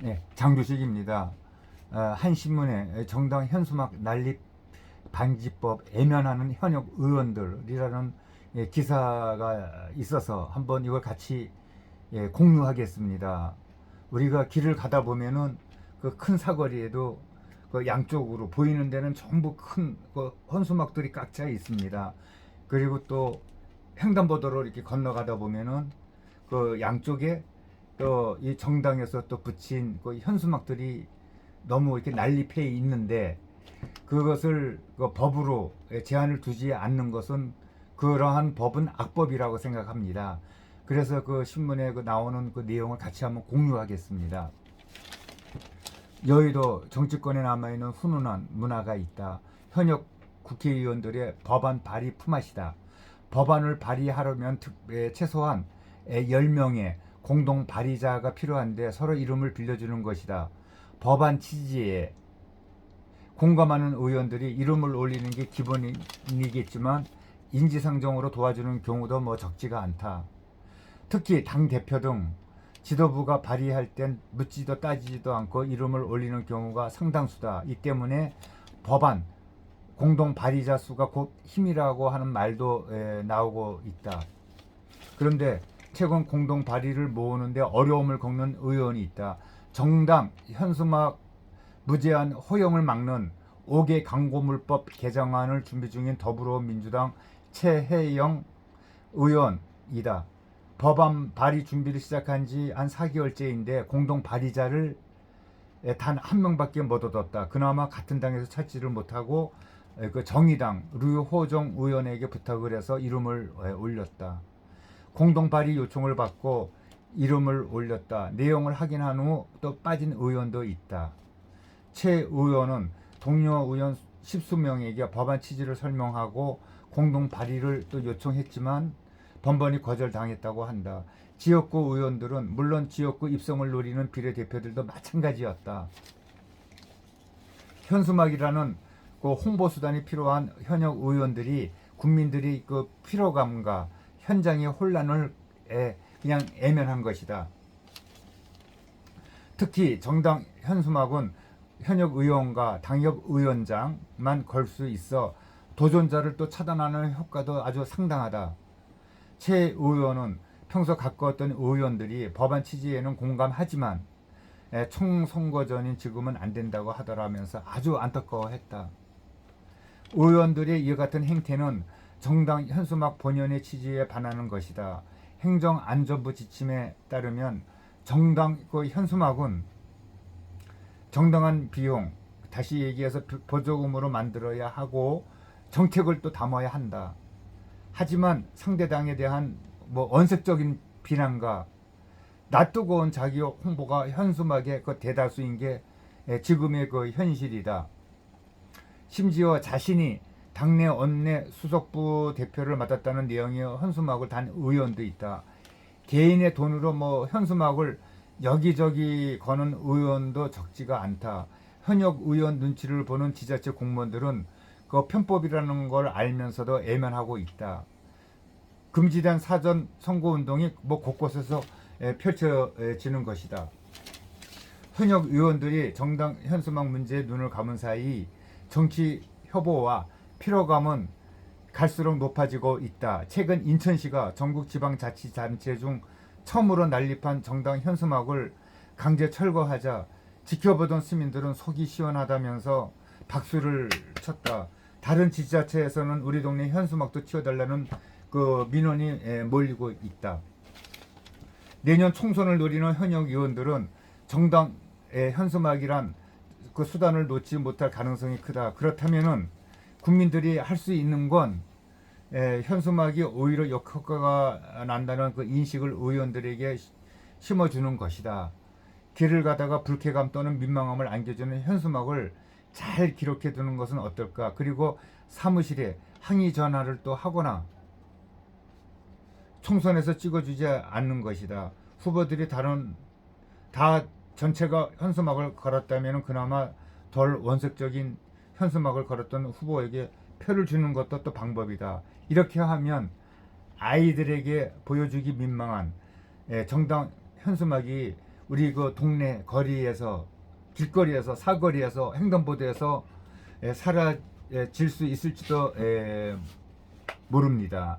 네, 장두식입니다. 어, 한 신문에 정당 현수막 난립 방지법 애면하는 현역 의원들이라는 예, 기사가 있어서 한번 이걸 같이 예, 공유하겠습니다. 우리가 길을 가다 보면은 그 큰 사거리에도 그 양쪽으로 보이는 데는 전부 큰 그 헌수막들이 꽉 차 있습니다. 그리고 또 횡단보도로 이렇게 건너가다 보면은 그 양쪽에 또 이 정당에서 또 붙인 그 현수막들이 너무 이렇게 난립해 있는데 그것을 그 법으로 제한을 두지 않는 것은 그러한 법은 악법이라고 생각합니다. 그래서 그 신문에 그 나오는 그 내용을 같이 한번 공유하겠습니다. 여의도 정치권에 남아있는 훈훈한 문화가 있다. 현역 국회의원들의 법안 발의 품앗이다. 법안을 발의하려면 특, 에, 최소한 에, 10명의 공동 발의자가 필요한데 서로 이름을 빌려주는 것이다. 법안 취지에 공감하는 의원들이 이름을 올리는 게 기본이겠지만 인지상정으로 도와주는 경우도 뭐 적지가 않다. 특히 당 대표 등 지도부가 발의할 땐 묻지도 따지지도 않고 이름을 올리는 경우가 상당수다. 이 때문에 법안 공동 발의자 수가 곧 힘이라고 하는 말도 에, 나오고 있다. 그런데 최근 공동 발의를 모으는데 어려움을 겪는 의원이 있다. 정당 현수막 무제한 허용을 막는 5개 광고물법 개정안을 준비 중인 더불어민주당 최혜영 의원이다. 법안 발의 준비를 시작한 지 한 4개월째인데 공동 발의자를 단 한 명밖에 못 얻었다. 그나마 같은 당에서 찾지를 못하고 에, 그 정의당 류호정 의원에게 부탁을 해서 이름을 에, 올렸다. 공동 발의 요청을 받고 이름을 올렸다. 내용을 확인한 후 또 빠진 의원도 있다. 최 의원은 동료 의원 십수 명에게 법안 취지를 설명하고 공동 발의를 또 요청했지만 번번이 거절당했다고 한다. 지역구 의원들은 물론 지역구 입성을 노리는 비례대표들도 마찬가지였다. 현수막이라는 그 홍보 수단이 필요한 현역 의원들이 국민들이 그 피로감과 현장의 혼란을 에 그냥 애면한 것이다. 특히 정당 현수막은 현역 의원과 당협 의원장만 걸 수 있어 도전자를 또 차단하는 효과도 아주 상당하다. 최 의원은 평소 가까웠던 의원들이 법안 취지에는 공감하지만 에, 총선거 전인 지금은 안 된다고 하더라면서 아주 안타까워했다. 의원들의 이와 같은 행태는 정당 현수막 본연의 취지에 반하는 것이다. 행정안전부 지침에 따르면 정당 그 현수막은 정당한 비용 다시 얘기해서 보조금으로 만들어야 하고 정책을 또 담아야 한다. 하지만 상대당에 대한 뭐 언색적인 비난과 낯뜨거운 자기 홍보가 현수막의 그 대다수인 게 에, 지금의 그 현실이다. 심지어 자신이 당내 원내 수석부 대표를 맡았다는 내용의 현수막을 단 의원도 있다. 개인의 돈으로 뭐 현수막을 여기저기 거는 의원도 적지가 않다. 현역 의원 눈치를 보는 지자체 공무원들은 그 편법이라는 걸 알면서도 애면하고 있다. 금지된 사전 선거 운동이 뭐 곳곳에서 에, 펼쳐지는 것이다. 현역 의원들이 정당 현수막 문제에 눈을 감은 사이 정치 협오와 피로감은 갈수록 높아지고 있다. 최근 인천시가 전국 지방 자치 단체 중 처음으로 난립한 정당 현수막을 강제 철거하자 지켜보던 시민들은 속이 시원하다면서 박수를 쳤다. 다른 지자체에서는 우리 동네 현수막도 치워달라는 그 민원이 에, 몰리고 있다. 내년 총선을 노리는 현역 의원들은 정당의 현수막이란 그 수단을 놓지 못할 가능성이 크다. 그렇다면은 국민들이 할 수 있는 건 에, 현수막이 오히려 역효과가 난다는 그 인식을 의원들에게 시- 심어주는 것이다. 길을 가다가 불쾌감 또는 민망함을 안겨주는 현수막을 잘 기록해 두는 것은 어떨까? 그리고 사무실에 항의 전화를 또 하거나 총선에서 찍어주지 않는 것이다. 후보들이 다른 다 전체가 현수막을 걸었다면 그나마 덜 원색적인 현수막을 걸었던 후보에게 표를 주는 것도 또 방법이다. 이렇게 하면 아이들에게 보여주기 민망한 예, 정당 현수막이 우리 그 동네 거리에서 길거리에서 사거리에서 횡단보도에서 에, 사라질 수 있을지도 에, 모릅니다.